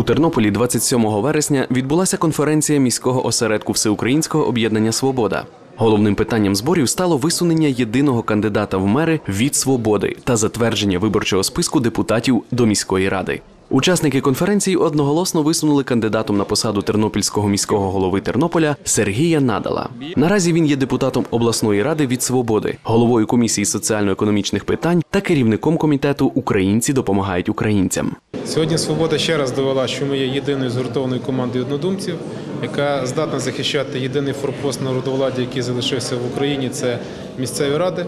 У Тернополі 27 вересня відбулася конференція міського осередку Всеукраїнського об'єднання Свобода. Головним питанням зборів стало висунення єдиного кандидата в мери від свободи та затвердження виборчого списку депутатів до міської ради. Учасники конференції одноголосно висунули кандидатом на посаду тернопільського міського голови Тернополя Сергія Надала. Наразі він є депутатом обласної ради від свободи, головою комісії соціально-економічних питань та керівником комітету Українці допомагають українцям. Сьогодні свобода ще раз довела, що ми є єдиною згуртованою командою однодумців, яка здатна захищати єдиний форпост народовладдя, який залишився в Україні. Це місцеві ради,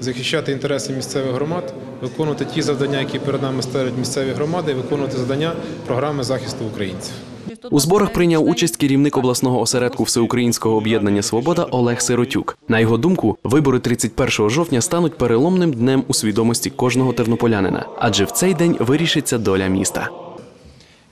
захищати інтереси місцевих громад, виконувати ті завдання, які перед нами ставлять місцеві громади, і виконувати завдання програми захисту українців. У зборах прийняв участь керівник обласного осередку Всеукраїнського об'єднання Свобода Олег Сиротюк. На його думку, вибори 31 жовтня стануть переломним днем у свідомості кожного тернополянина, адже в цей день вирішиться доля міста.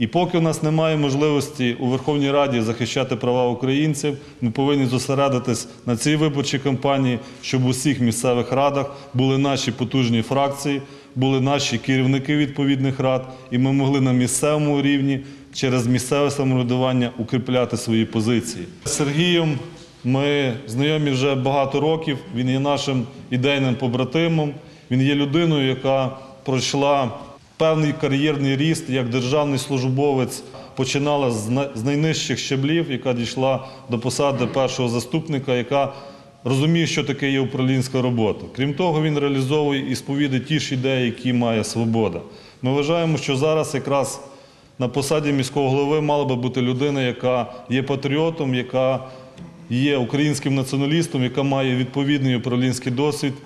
І поки у нас немає можливості у Верховній Раді захищати права українців, ми повинні зосередитись на цій виборчій кампанії, щоб у всіх місцевих радах були наші потужні фракції, були наші керівники відповідних рад, і ми могли на місцевому рівні через місцеве самоврядування укріпляти свої позиції. З Сергієм ми знайомі вже багато років. Він є нашим ідейним побратимом. Він є людиною, яка пройшла певний кар'єрний ріст як державний службовець. Починала з найнижчих щеблів, яка дійшла до посади першого заступника, яка розуміє, що таке є управлінська робота. Крім того, він реалізовує і сповідає ті ж ідеї, які має свобода. Ми вважаємо, що зараз якраз на посаді міського голови мала би бути людина, яка є патріотом, яка є українським націоналістом, яка має відповідний управлінський досвід.